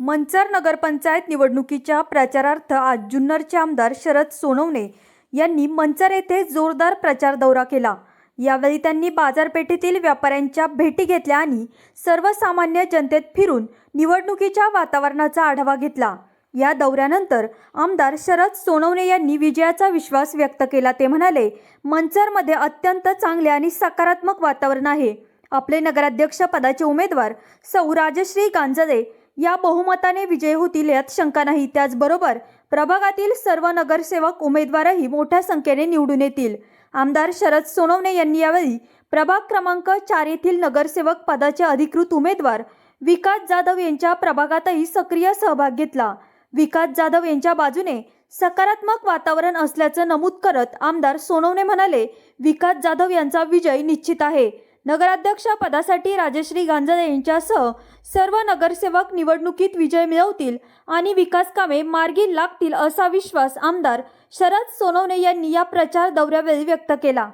मंचर नगरपंचायत निवडणुकीच्या प्रचारार्थ आज जुन्नरचे आमदार शरद सोनवणे यांनी मंचर येथे जोरदार प्रचार दौरा केला. यावेळी त्यांनी बाजारपेठेतील व्यापाऱ्यांच्या भेटी घेतल्या आणि सर्वसामान्य जनतेत फिरून निवडणुकीच्या वातावरणाचा आढावा घेतला. या दौऱ्यानंतर आमदार शरद सोनवणे यांनी विजयाचा विश्वास व्यक्त केला. ते म्हणाले मंचरमध्ये अत्यंत चांगले आणि सकारात्मक वातावरण आहे. आपले नगराध्यक्ष पदाचे उमेदवार सौ राजश्री गांजळे या बहुमताने विजय होतील यात शंका नाही. त्याचबरोबर प्रभागातील सर्व नगरसेवक उमेदवारही मोठ्या संख्येने निवडून येतील. आमदार शरद सोनवणे यांनी यावेळी प्रभाग क्रमांक चार येथील नगरसेवक पदाचे अधिकृत उमेदवार विकास जाधव यांच्या प्रभागातही सक्रिय सहभाग घेतला. विकास जाधव यांच्या बाजूने सकारात्मक वातावरण असल्याचं नमूद करत आमदार सोनवणे म्हणाले विकास जाधव यांचा विजय निश्चित आहे. नगराध्यक्ष पदासाठी राजश्री गांजाळे यांच्यासह सर्व नगरसेवक निवडणुकीत विजय मिळवतील आणि विकास कामे मार्गी लागतील असा विश्वास आमदार शरद सोनवणे यांनी या प्रचार दौऱ्यावेळी व्यक्त केला.